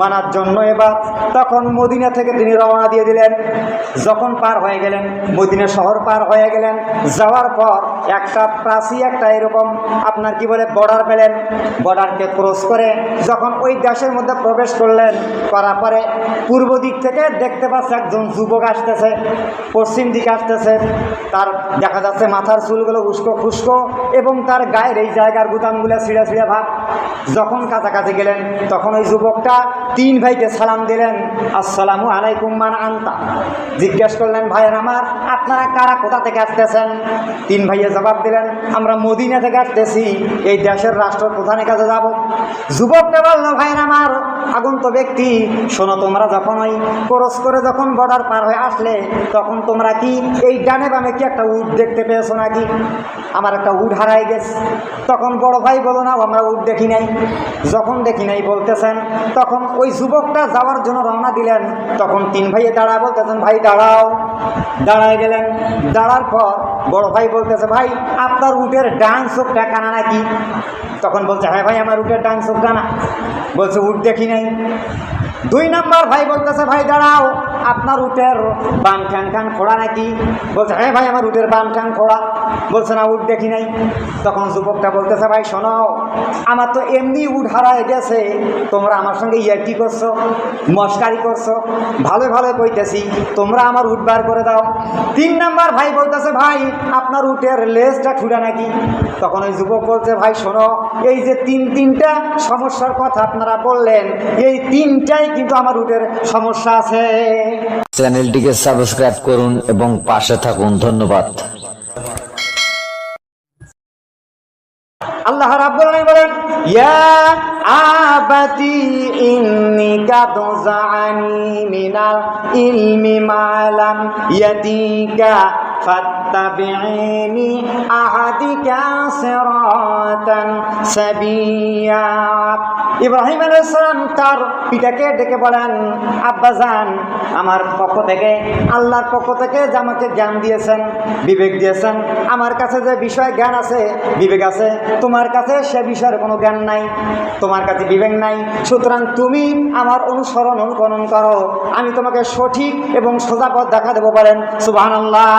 মানার জন্য এবার তখন মদিনা থেকে তিনি রওনা দিয়ে দিলেন। যখন পার হয়ে গেলেন, মদিনা শহর পার হয়ে গেলেন, যাওয়ার পর একটা প্রাচী, একটা এরকম আপনার কি বলে বর্ডার পেলেন। বর্ডারকে ক্রস করে যখন ওই দেশের মধ্যে প্রবেশ করলেন, করার পরে পূর্ব দিক থেকে দেখতে পাচ্ছে একজন যুবক আসতেছে, পশ্চিম দিকে আসতেছে। তার দেখা যাচ্ছে মাথার চুলগুলো উস্কো খুস্কো এবং তার গায়ের এই জায়গার গুদামগুলো ছিঁড়ে ছিঁড়ে ভাব যখন কাছাকাছি গেলেন, তখন ওই যুবকটা তিন ভাইকে সালাম দিলেন, আসসালামু আলাইকুম, মান আন্তা? জিজ্ঞেস করলেন, ভাইয়ের আমার, আপনারা কারা, কোথা থেকে আসতেছেন? তিন ভাইয়ে জবাব দিলেন, আমরা মদিনা থেকে আসতেছি, এই দেশের রাষ্ট্র রাষ্ট্রপ্রধানের কাছে যাব। যুবকটা বলল, ভাইয়ের আমার আগন্ত ব্যক্তি, শোনো তোমরা যখন ওই ক্রস করে যখন বর্ডার পার হয়ে আসলে, তখন তোমরা কি এই ডানে বামে কি একটা উট দেখতে পেয়েছ নাকি? আমার একটা উট হারাই গেছে। তখন বড় ভাই বলো না, আমরা উট দেখি নাই। যখন দেখি নাই বলতেছেন, তখন ওই যুবকটা যাওয়ার জন্য রওনা দিলেন। তখন তিন ভাইয়ে দাঁড়া, বলতেছেন, ভাই, দাঁড়াও। দাঁড়ায় গেলেন। দাঁড়ার পর বড় ভাই বলতেছে, ভাই, আপনার উটের ডান চোখটা কানা নাকি? তখন বলছে হ্যাঁ ভাই, আমার উটের ডান চোখ বলছে, উট দেখি নাই। দুই নম্বর ভাই বলতেছে, ভাই, দাঁড়াও, আপনার উটের বাম ঠ্যাং ঠ্যাং খোড়া নাকি? বলছে হ্যাঁ ভাই, আমার উটের বাম ঠ্যাং খোড়া। বলছে, না উট দেখি নাই। তখন যুবকটা বলতেছে, ভাই, শোনো, আমার তো এমনি উট হারায় গেছে। তোমরা আমার সঙ্গে ইয়ে কি করছ? মস্কারি করছ? ভালো ভালো কইতেছি, তোমরা আমার উট বার করে দাও। তিন নাম্বার ভাই বলতেছে, ভাই, আপনার উটের লেজটা ঠুরা নাকি? তখন ওই যুবক বলছে, ভাই, শোনো, এই যে তিন, তিনটা সমস্যার কথা আপনারা বললেন, এই তিনটাই কিন্তু আমার উটের সমস্যা আছে। চ্যানেলটিকে সাবস্ক্রাইব করুন এবং পাশে থাকুন। ধন্যবাদ। আল্লাহ রাব্বুল আলামিন বলেন, ইয়া আবাতি ইন্নি কাদ জাআনি মিনাল ইলমি মালাম ইয়াতিকা ফাত্তাবিনি আহাদিকা সিরাতান সাবিয়া। ইব্রাহিম আলাইহিস সালাম তার পিতাকে ডেকে বলেন আব্বাজান আমার পক্ষ থেকে, আল্লাহর পক্ষ থেকে যে আমাকে জ্ঞান দিয়েছেন, বিবেক দিয়েছেন, আমার কাছে যে বিষয় জ্ঞান আছে, বিবেক আছে, তোমার কাছে সে বিষয়ের কোনো জ্ঞান নাই, তোমার কাছে বিবেক নাই, সুতরাং তুমি আমার অনুসরণ অনুকরণ করো, আমি তোমাকে সঠিক এবং সোজাপথ দেখা দেবো। বলেন সুবাহান আল্লাহ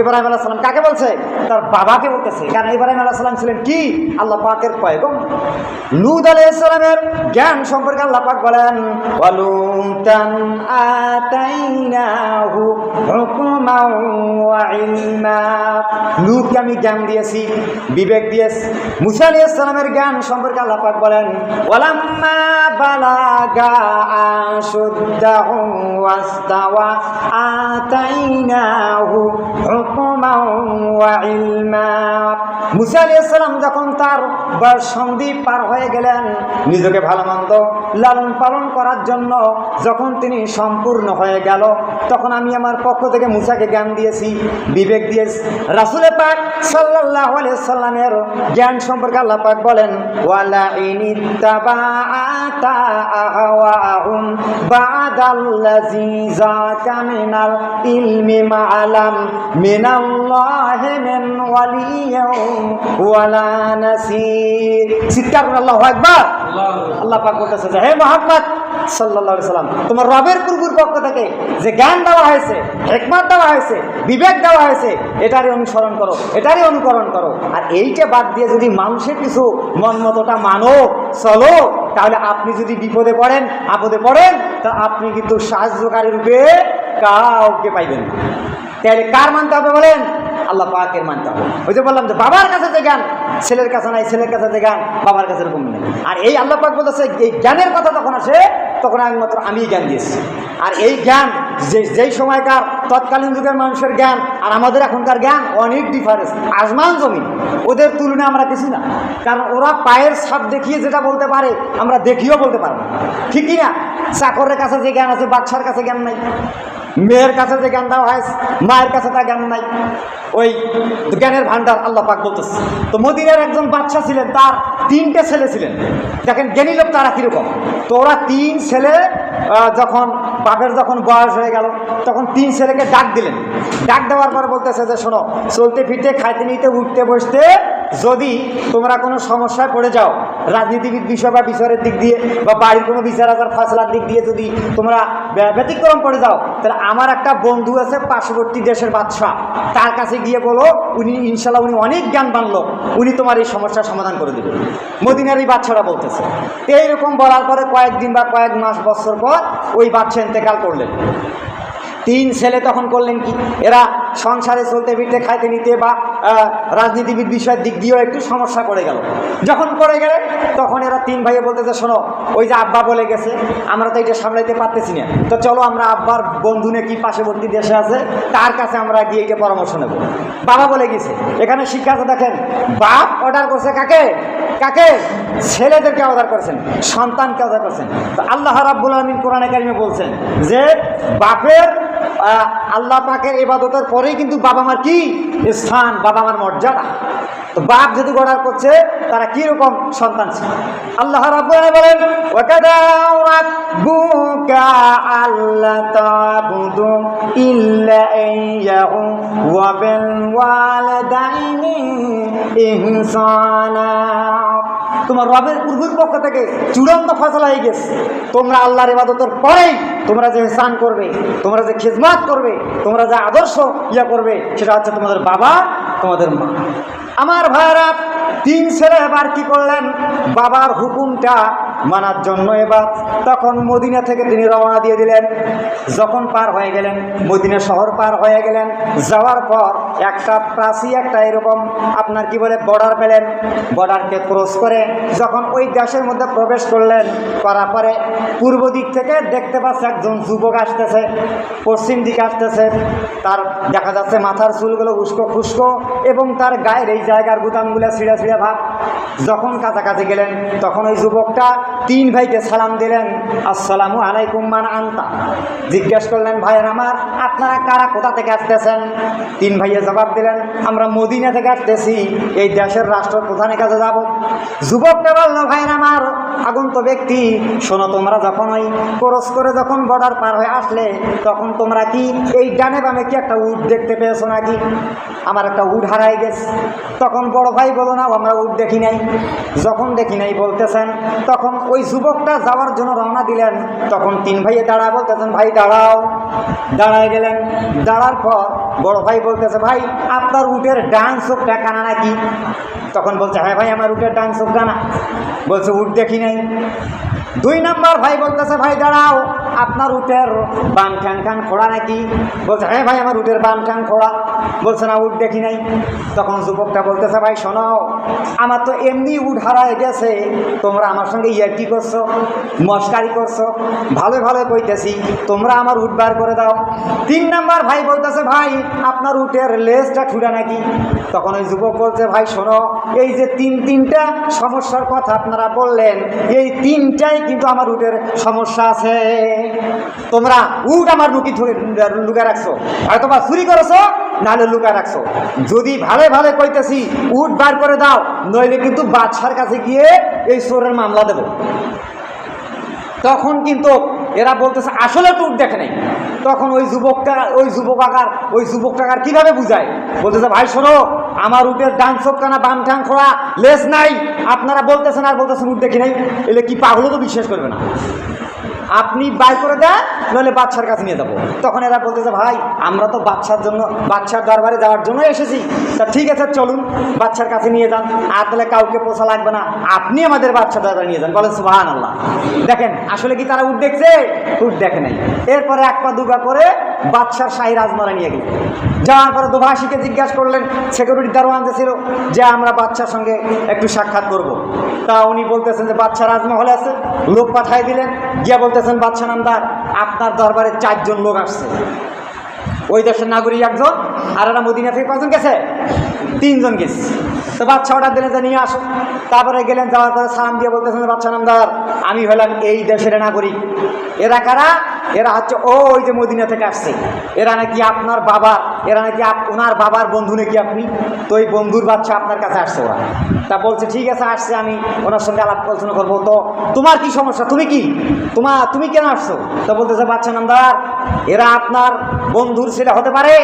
ইব্রাহিম আল্লাহ সাল্লাম কাকে বলছে? তার বাবাকে বলতেছে। কারণ ইব্রাহিম আল্লাহ সাল্লাম ছিলেন কি? আল্লাহ পাকের পয়গম লুদ আলাইসালামের জ্ঞান সম্পর্কে আল্লাহ পাক বলেন ওয়ালুতান আতাইনাহু হুকমান ওয়া ইলমা। লুতকে আমি জ্ঞান দিয়েছি, বিবেক দিয়েছি। মুসা আলাইহিস সালামের জ্ঞান সম্পর্কে আল্লাহ পাক বলেন, ওয়ালাম্মা বালাগা আশুদ্দাহু ওয়াস্তাওয়া আতাইনাহু হুকমান ওয়া ইলমা। মুসা আলাইহিস সালাম যখন তার বয়স সন্ধি পার হয়ে গেলেন নিজেকে ভালো মন্দ লালন পালন করার জন্য যখন তিনি সম্পূর্ণ হয়ে গেল, তখন আমি আমার পক্ষ থেকে মুসাকে জ্ঞান দিয়েছি, বিবেক দিয়েছি। রাসুলে পাক সাল্লাহ সাল্লামের জ্ঞান সম্পর্কে আল্লাহ পাক বলেন, ওয়ালা চিৎকার করে আল্লাহু আকবার! আল্লাহ পাক বলতেছে যে, হে মোহাম্মদ আলাইহি সাল্লাম, তোমার রবের পূর্বর পক্ষ থেকে যে জ্ঞান দেওয়া হয়েছে, হেকমত দেওয়া হয়েছে, বিবেক দেওয়া হয়েছে, এটারই অনুসরণ করো, এটারই অনুকরণ করো। আর এইটা বাদ দিয়ে যদি মানুষের কিছু মন মতোটা মানো, চলো, তাহলে আপনি যদি বিপদে পড়েন, আপদে পড়েন, তা আপনি কিন্তু সাহায্যকারী রূপে কাউকে পাইবেন না। তাহলে কার মানতে হবে বলেন? আল্লাহ পাকের মানতে হবে। ওই যে বললাম যে বাবার কাছে যে জ্ঞান, ছেলের কাছে নাই, ছেলের কাছে যে জ্ঞান, বাবার কাছে এরকম নেই। আর এই আল্লাহ পাক বলতেছে, এই জ্ঞানের কথা তখন আসে, তখন একমাত্র আমি জ্ঞান দিয়েছি। আর এই জ্ঞান, যে, যেই সময়কার তৎকালীন যুগের মানুষের জ্ঞান, আর আমাদের এখনকার জ্ঞান অনেক ডিফারেন্স আসমান জমিন, ওদের তুলনায় আমরা কিছু না। কারণ ওরা পায়ের ছাপ দেখিয়ে যেটা বলতে পারে, আমরা দেখিয়েও বলতে পারব ঠিকই না? চাকরের কাছে যে জ্ঞান আছে বাচ্চার কাছে জ্ঞান নাই। মেয়ের কাছে যে জ্ঞান দেওয়া হয় মায়ের কাছে তা জ্ঞান নাই। ওই জ্ঞানের ভান্ডার আল্লাহ পাক বলতেছে। তো মদিনার একজন বাচ্চা ছিলেন, তার তিনটে ছেলে ছিলেন। দেখেন, জ্ঞানী লোক তারা কীরকম? তো ওরা তিন ছেলে যখন বাপের যখন বয়স হয়ে গেল, তখন তিন ছেলেকে ডাক দিলেন। ডাক দেওয়ার পর বলতেছে যে, শোনো চলতে ফিরতে খাইতে নিতে উঠতে বসতে যদি তোমরা কোনো সমস্যায় পড়ে যাও, রাজনীতিবিদ বিষয় বা বিচারের দিক দিয়ে বা বাড়ির কোনো বিচার আচার ফসলার দিক দিয়ে যদি তোমরা ব্য- ব্যতিক্রম পড়ে যাও, তাহলে আমার একটা বন্ধু আছে পার্শ্ববর্তী দেশের বাদশাহ। তার কাছে গিয়ে বলো, উনি ইনশাল্লাহ উনি অনেক জ্ঞান বানলো, উনি তোমার এই সমস্যার সমাধান করে দেবে। মদিনার এই বাচ্চারা বলতেছে। এইরকম বলার পরে কয়েকদিন বা কয়েক মাস, বছর পর ওই বাচ্চা ইন্তেকাল করলেন। তিন ছেলে তখন করলেন কি? এরা সংসারে চলতে ফিরতে, খাইতে নিতে বা রাজনীতিবিদ বিষয়ের দিক দিয়েও একটু সমস্যা করে গেল। যখন করে গেলে তখন এরা তিন ভাইয়ে বলতেছে, শোনো, ওই যে আব্বা বলে গেছে, আমরা তো এটা সামলাইতে পারতেছি না। তো চলো আমরা আব্বার বন্ধু নাকি পার্শ্ববর্তী দেশে আছে, তার কাছে আমরা গিয়ে এটা পরামর্শ নেব। বাবা বলে গেছে, এখানে শিক্ষা আছে, দেখেন, বাপ অর্ডার করছে কাকে? কাকে? ছেলেদেরকে অর্ডার করেছেন, সন্তানকে অর্ডার করছেন। তো আল্লাহ রাব্বুল আলমিন কোরআনে কারিমে বলছেন যে, বাপের আল্লাহ পাকের ইবাদতের পরেই কিন্তু বাবা মার কি স্থান, বাবা মার মর্যাদা। তো বাপ যদি অর্ডার করছে, তারা কি রকম সন্তান ছিল? আল্লাহ বলেন, ওয়াকাদা রাব্বুকা আল্লা তাবুদু ইল্লা ইয়্যাহু ওয়া বিল ওয়ালিদাইনি ইহসানা। তোমার রবের পূর্বের পক্ষ থেকে চূড়ান্ত ফসলা হয়ে গেছে। তোমরা আল্লাহর ইবাদতের পরেই তোমরা যে স্নান করবে, তোমরা যে খিজমাত করবে, তোমরা যে আদর্শ ইয়া করবে, সেটা হচ্ছে তোমাদের বাবা, তোমাদের মা। আমার ভাইয়েরা, তিন ছেলে এবার কি করলেন? বাবার হুকুমটা মানার জন্য এবার। তখন মদিনা থেকে তিনি রওনা দিয়ে দিলেন। যখন পার হয়ে গেলেন, মদিনা শহর পার হয়ে গেলেন, যাওয়ার পর একটা প্রাচী, একটা এরকম আপনার কি বলে বর্ডার পেলেন। বর্ডারকে ক্রস করে যখন ওই দেশের মধ্যে প্রবেশ করলেন, করার পরে পূর্ব দিক থেকে দেখতে পাচ্ছে একজন যুবক আসতেছে, পশ্চিম দিকে আসতেছে। তার দেখা যাচ্ছে মাথার চুলগুলো উস্কো খুস্কো এবং তার গায়ের এই জায়গার গুদামগুলো ছিঁড়া ছিঁড়া ভাব। যখন কাছাকাছি গেলেন, তখন ওই যুবকটা তিন ভাইকে সালাম দিলেন, আসসালামু আলাইকুম, মান আনতা? জিজ্ঞেস করলেন, ভাইয়ের আমার, আপনারা কারা, কোথা থেকে আসতেছেন? তিন ভাইয়ে জবাব দিলেন, আমরা মদিনা থেকে আসতেছি, এই দেশের রাষ্ট্রপ্রধানের কাছে যাব। যুবকটা বলল, ভাইয়ের আমার আগন্ত ব্যক্তি, শোনো তোমরা যখন ওই ক্রস করে যখন বর্ডার পার হয়ে আসলে, তখন তোমরা কি এই ডানে বামে কি একটা উট দেখতে পেয়েছ নাকি? আমার একটা উট হারাই গেছে। তখন বড় ভাই বলো না, আমরা উট দেখি নাই। যখন দেখি নাই বলতেছেন, তখন ওই যুবকটা যাওয়ার জন্য রওনা দিলেন। তখন তিন ভাইয়ে দাঁড়া বলতেছেন, ভাই, দাঁড়াও। দাঁড়ায় গেলেন। দাঁড়ার পর বড় ভাই বলতেছে, ভাই, আপনার উটের ডান চোখটা কানা নাকি? তখন বলছে হ্যাঁ ভাই, আমার উটের ডান চোখ কানা। বলছে, উট দেখি নাই। দুই নাম্বার ভাই বলতেছে, ভাই, দাঁড়াও। আপনার উটের বান ঠ্যাং ঠ্যাং খোড়া নাকি? বলছে হ্যাঁ ভাই, আমার উটের বান ঠ্যাং খোড়া। বলছে, না, উট দেখি নাই। তখন যুবকটা বলতেছে, ভাই, শোনো, আমার তো এমনি উট হারায় গেছে। তোমরা আমার সঙ্গে ইয়ার কি করছ? মস্কারি করছ? ভালো ভালো কইতেছি, তোমরা আমার উট বার করে দাও। তিন নাম্বার ভাই বলতেছে, ভাই, আপনার উটের লেজটা ঠুরা নাকি? তখন ওই যুবক বলছে, ভাই, শোনো, এই যে তিন, তিনটা সমস্যার কথা আপনারা বললেন, এই তিনটাই কিন্তু আমার উটের সমস্যা আছে। তোমরা উট আমার লুকি লুকা রাখছো। হয়তো বা চুরি করেছ, নাহলে লুকা রাখছো। যদি ভালো ভালো কইতেছি, উট বার করে দাও, নইলে কিন্তু বাদশার কাছে গিয়ে এই চোরের মামলা দেবো। তখন কিন্তু এরা বলতেছে, আসলে তো উট দেখে নাই। তখন ওই যুবকটা, ওই যুবক আকার, ওই যুবকটা আকার কীভাবে বুঝায়? বলতেছে, ভাই, শোনো, আমার উটের ডান চোখ কানা বাম ঠ্যাং খোড়া লেস নাই। আপনারা বলতেছেন আর বলতেছেন উট দেখি নাই। এলে কি পাগলও তো বিশ্বাস করবে না? আপনি বাই করে দেন, নইলে বাচ্চার কাছে নিয়ে যাব। তখন এরা বলতেছে, ভাই, আমরা তো বাচ্চার জন্য, বাচ্চার দরবারে যাওয়ার জন্য এসেছি। তা ঠিক আছে, চলুন, বাচ্চার কাছে নিয়ে যান। আর তাহলে কাউকে পোষা লাগবে না। আপনি আমাদের বাচ্চার দরবারে নিয়ে যান। বলেন সুবাহান আল্লাহ দেখেন, আসলে কি তারা উঠ দেখছে? উঠ দেখে নাই। এরপরে এক পা দুপা করে বাচ্চার শাহী রাজমালা নিয়ে গেল। যাওয়ার পরে দোভাষীকে জিজ্ঞাসা করলেন সিকিউরিটি দারোয়ান যে ছিল, যে আমরা বাচ্চার সঙ্গে একটু সাক্ষাৎ করব। তা উনি বলতেছেন যে, বাচ্চা রাজমহলে আছে। লোক পাঠাই দিলেন। গিয়া বলতেছেন বাচ্চা নামদার, আপনার দরবারে চারজন লোক আসছে। ওই দেশের নাগরিক একজন, আর এরা মদিনা থেকে কজন গেছে? তিনজন গেছে। তো বাচ্চা অর্ডার দিলেন যে নিয়ে আসো। তারপরে গেলেন, যাওয়ার পরে সালাম দিয়ে বলতেছেন বাচ্চা নামদার, আমি হলাম এই দেশের নাগরিক। এরা কারা? এরা হচ্ছে ও ওই যে মদিনা থেকে আসছে। এরা নাকি আপনার বাবা, এরা নাকি ওনার বাবার বন্ধু নাকি আপনি? তো ওই বন্ধুর বাচ্চা আপনার কাছে আসছে ওরা। তা বলছে, ঠিক আছে, আসছে আমি ওনার সঙ্গে আলাপ আলোচনা করব। তো তোমার কি সমস্যা? তুমি কি? তোমার তুমি কেন আসছো? তো বলতেছে, বাচ্চা নাম নামদার, এরা আপনার বন্ধুর ছেলে হতে পারে,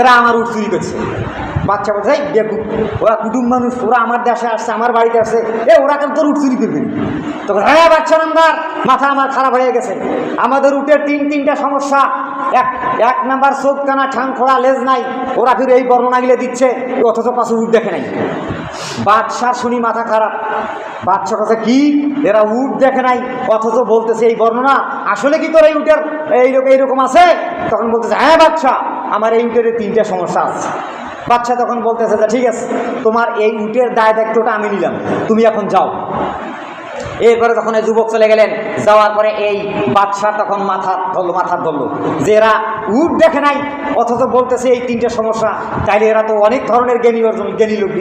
এরা আমার উঠ চুরি করছে। বাচ্চা বলছে, "এই ওরা কুটুম মানুষ, ওরা আমার দেশে আসছে, আমার বাড়িতে আসছে। এ, ওরা কেন তোর উঠ চুরি করবে তখন হ্যাঁ বাচ্চা নাম্বার, মাথা আমার খারাপ হয়ে গেছে। আমাদের উটের তিন, তিনটা সমস্যা। এক এক নাম্বার চোখ কানা ঠাং খোড়া লেজ নাই। ওরা ফিরে এই বর্ণনাগুলো দিচ্ছে, অথচ পাশে উঠ দেখে নাই। বাদশার শুনি মাথা খারাপ। বাচ্চা কথা কি? এরা উঠ দেখে নাই? অথচ বলতেছে এই বর্ণনা। আসলে কি তোর এই উটের এইরকম এইরকম আছে? তখন বলতেছে হ্যাঁ বাচ্চা আমার এই উটের তিনটা সমস্যা আছে। বাচ্চা তখন বলতেছে যে ঠিক আছে তোমার এই উটের দায় দায়িত্বটা আমি নিলাম তুমি এখন যাও। এরপরে তখন এই যুবক চলে গেলেন যাওয়ার পরে এই বাদশাহ তখন মাথা ধরলো মাথা ধরলো। যে এরা উট দেখে নাই অথচ বলতেছে এই তিনটে সমস্যা তাইলে এরা তো অনেক ধরনের জ্ঞানী অর্জন জ্ঞানী লোক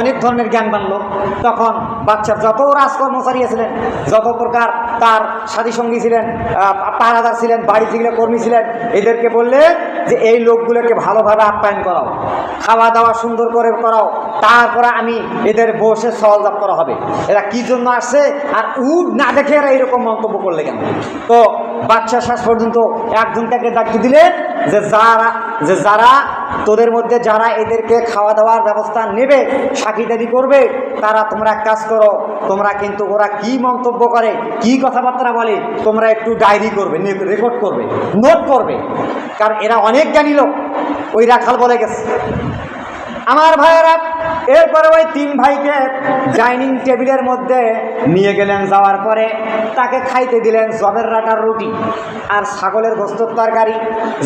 অনেক ধরনের জ্ঞান বানলো। তখন বাচ্চার যত রাজকর্মচারী ছিলেন যত প্রকার তার সাথী সঙ্গী ছিলেন আহ, পাহারাদার ছিলেন বাড়ি থেকে কর্মী ছিলেন এদেরকে বললে যে এই লোকগুলোকে ভালোভাবে আপ্যায়ন করাও। খাওয়া দাওয়া সুন্দর করে করাও, তারপরে আমি এদের বসে সহজাপ করা হবে। এরা কি জন্য আসছে? আর উড না দেখে এরা এরকম মন্তব্য করলে কেন? তো বাচ্চা শেষ পর্যন্ত একজনটাকে ডাকি দিলেন যে যারা যে যারা, তোদের মধ্যে যারা এদেরকে খাওয়া দাওয়ার ব্যবস্থা নেবে সাকিদারি করবে, তারা তোমরা এক কাজ করো, তোমরা কিন্তু ওরা কি মন্তব্য করে, কি কথাবার্তা বলে, তোমরা একটু ডায়েরি করবে রেকর্ড করবে নোট করবে। কারণ এরা অনেক জ্ঞানী লোক। ওই রাখাল বলে গেছে। আমার ভাইয়েরা এরপরে ওই তিন ভাইকে ডাইনিং টেবিলের মধ্যে নিয়ে গেলেন। যাওয়ার পরে তাকে খাইতে দিলেন জবের রাটার রুটি আর ছাগলের গোস্তর তরকারি।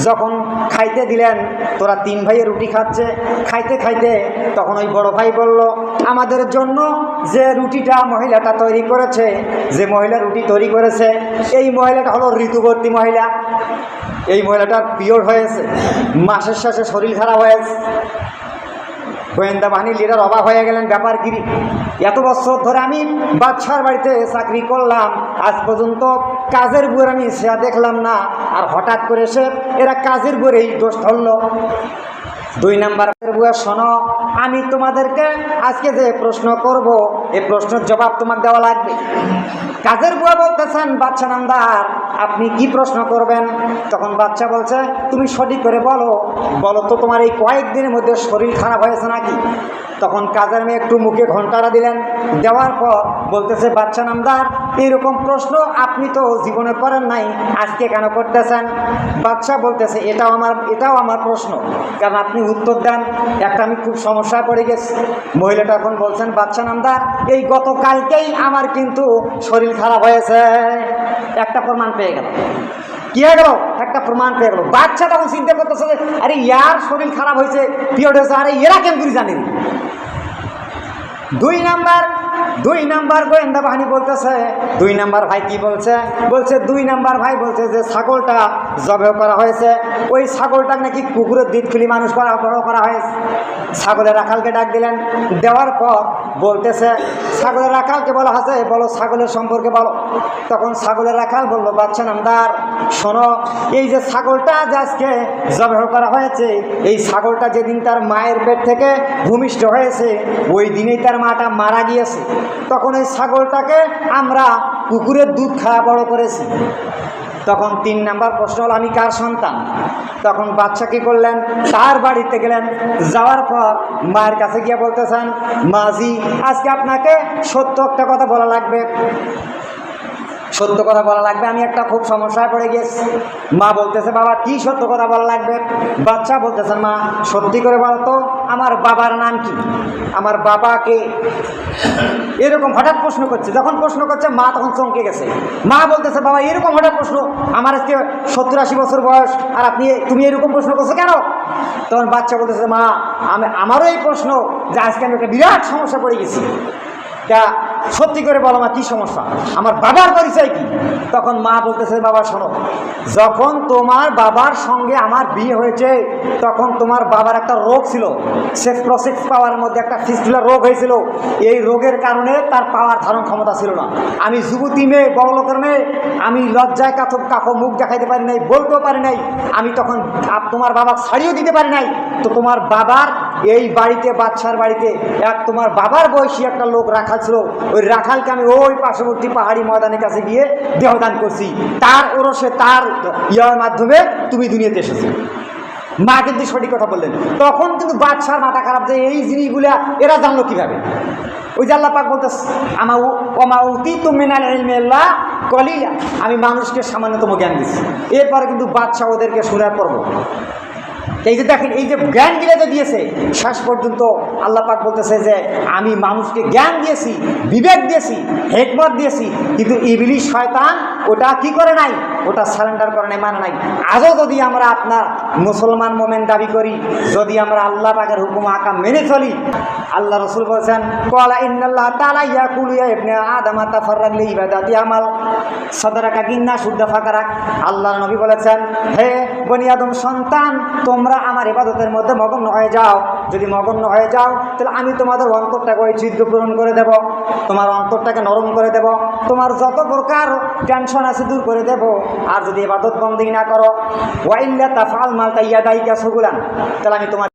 যখন খাইতে দিলেন, তোরা তিন ভাইয়ে রুটি খাচ্ছে। খাইতে খাইতে তখন ওই বড় ভাই বলল, আমাদের জন্য যে রুটিটা মহিলাটা তৈরি করেছে, যে মহিলা রুটি তৈরি করেছে, এই মহিলাটা হলো ঋতুবর্তী মহিলা। এই মহিলাটার পিওর হয়েছে। মাসের শেষে শরীর খারাপ হয়েছে। গোয়েন্দা বাহিনীর লিডার অবাক হয়ে গেলেন ব্যাপার ব্যাপারগিরি। এত বছর ধরে আমি বাদশার বাড়িতে চাকরি করলাম, আজ পর্যন্ত কাজের বুয়ের আমি সেয়া দেখলাম না। আর হঠাৎ করে সে এরা কাজের বুয়েরই দোষ ধরলো। দুই নাম্বার বুয়া শোনো, আমি তোমাদেরকে আজকে যে প্রশ্ন করব এই প্রশ্নের জবাব তোমাকে দেওয়া লাগবে। কাজের বুয়া বলতেছেন, বাচ্চা নামদার, আপনি কি প্রশ্ন করবেন? তখন বাচ্চা বলছে, তুমি সঠিক করে বলো। বলো তো, তোমার এই কয়েকদিনের মধ্যে শরীর খারাপ হয়েছে নাকি? তখন কাজের মেয়ে একটু মুখে ঘন্টাটা দিলেন। দেওয়ার পর বলতেছে, বাচ্চা নামদার এরকম প্রশ্ন আপনি তো জীবনে করেন নাই। আজকে কেন করতেছেন? বাচ্চা বলতেছে, এটাও আমার এটাও আমার প্রশ্ন। কারণ আপনি উত্তর দেন, একটা আমি খুব সমস্যায় পড়ে গেছি। মহিলাটা এখন বলছেন বাচ্চা নামদার এই গতকালকেই আমার কিন্তু শরীর খারাপ হয়েছে। একটা প্রমাণ পেয়ে গেল। কি হয়ে গেল? একটা প্রমাণ পেয়ে গেল। বাচ্চা তখন চিন্তা করতেছে আরে ইয়ার শরীর খারাপ হয়েছে, পিরিয়ড হয়েছে, আরে এরা কেন করে জানেন? দুই নাম্বার দুই নাম্বার গোয়েন্দা বাহিনী বলতেছে, দুই নাম্বার ভাই কি বলছে? বলছে, দুই নাম্বার ভাই বলছে যে ছাগলটা জবে করা হয়েছে। ওই ছাগলটা নাকি কুকুরের দিত খুলি মানুষ করা করা হয়েছে। ছাগলের রাখালকে ডাক দিলেন। দেওয়ার পর বলতেছে, ছাগলের রাখালকে বলা হয়েছে? বলো, ছাগলের সম্পর্কে বলো। তখন ছাগলের রাখাল বলল, বাচ্চা নামদার, শোনো, এই যে ছাগলটা যে আজকে জবে করা হয়েছে, এই ছাগলটা যেদিন তার মায়ের পেট থেকে ভূমিষ্ঠ হয়েছে, ওই দিনেই তার মাটা মারা গিয়েছে। তখন এই ছাগলটাকে আমরা কুকুরের দুধ খাওয়া বড় করেছি। তখন তিন নাম্বার প্রশ্ন হল, আমি কার সন্তান? তখন বাচ্চা কি করলেন? তার বাড়িতে গেলেন, যাওয়ার পর মায়ের কাছে গিয়ে বলতেছেন, মাঝি, আজকে আপনাকে সত্য একটা কথা বলা লাগবে। সত্য কথা বলা লাগবে। আমি একটা খুব সমস্যায় পড়ে গেছি মা বলতেছে, বাবা, কি সত্য কথা বলা লাগবে? বাচ্চা বলতেছে, মা, সত্যি করে বলতো আমার বাবার নাম কি? আমার বাবাকে এরকম হঠাৎ প্রশ্ন করছে। যখন প্রশ্ন করছে, মা তখন চমকে গেছে। মা বলতেছে, বাবা, এরকম হঠাৎ প্রশ্ন, আমার আজকে সত্তর আশি বছর বয়স, আর আপনি তুমি এরকম প্রশ্ন করছ কেন? তখন বাচ্চা বলতেছে, মা, আমি আমারও এই প্রশ্ন যে আজকে আমি একটা বিরাট সমস্যা পড়ে গেছি। তা সত্যি করে বলো মা, কি সমস্যা? আমার বাবার পরিচয় কি? তখন মা বলতেছে, বাবা, শোনো, যখন তোমার বাবার সঙ্গে আমার বিয়ে হয়েছে, তখন তোমার বাবার একটা রোগ ছিল। সেক্স প্রসেক্স পাওয়ার মধ্যে একটা ফিস্টুলার রোগ হয়েছিল। এই রোগের কারণে তার পাওয়ার ধারণ ক্ষমতা ছিল না। আমি যুবতী মেয়ে, বড় লোকের মেয়ে, আমি লজ্জায় কাথো, কাকো মুখ দেখাইতে পারি নাই, বলতেও পারি নাই। আমি তখন তোমার বাবা ছাড়িয়েও দিতে পারি নাই। তো তোমার বাবার এই বাড়িতে, বাচ্চার বাড়িতে এক তোমার বাবার বয়সী একটা লোক রাখাল ছিল। ওই রাখালকে আমি ওই পার্শ্ববর্তী পাহাড়ি ময়দানের কাছে গিয়ে দেহদান করছি। তার ওরসে তার ইয়ার মাধ্যমে তুমি দুনিয়াতে এসেছ। মা কিন্তু সঠিক কথা বললেন। তখন কিন্তু বাদশার মাথা খারাপ যে এই জিনিসগুলা এরা জানলো কীভাবে? ওই যে আল্লাহ পাক বলতে আমা অমা উতি তুমিনাল ইলমিল্লাহ কলিলা। আমি মানুষকে সামান্যতম জ্ঞান দিচ্ছি। এরপরে কিন্তু বাদশাহ ওদেরকে শোনার পর্ব। এই যে দেখেন, এই যে জ্ঞান গিলে যে দিয়েছে। শেষ পর্যন্ত আল্লাহ পাক বলতেছে যে, আমি মানুষকে জ্ঞান দিয়েছি, বিবেক দিয়েছি, হেকমত দিয়েছি, কিন্তু ইবলি শয়তান ওটা কি করে নাই? ওটা সারেন্ডার করে নাই মানে নাই। আজও যদি আমরা আপনার মুসলমান মোমেন দাবি করি, যদি আমরা আল্লাহ পাকের হুকুম আকাম মেনে চলি, আল্লাহ রসুল বলছেন, কলা ইয়া আল্লাহ নবী বলেছেন, হে বনি আদম, সন্তান, তোমরা আমার ইবাদতের মধ্যে মগ্ন হয়ে যাও। যদি মগ্ন হয়ে যাও, তাহলে আমি তোমাদের অন্তরটাকে ওই ছিদ্র পূরণ করে দেব। তোমার অন্তরটাকে নরম করে দেব। তোমার যত প্রকার টেনশন আছে দূর করে দেব। আর যদি এবাদত বন্দি না করো, ওয়াইল্লা তাফাল মাল তাইয়া দায়িকা সগুলান, তাহলে আমি তোমার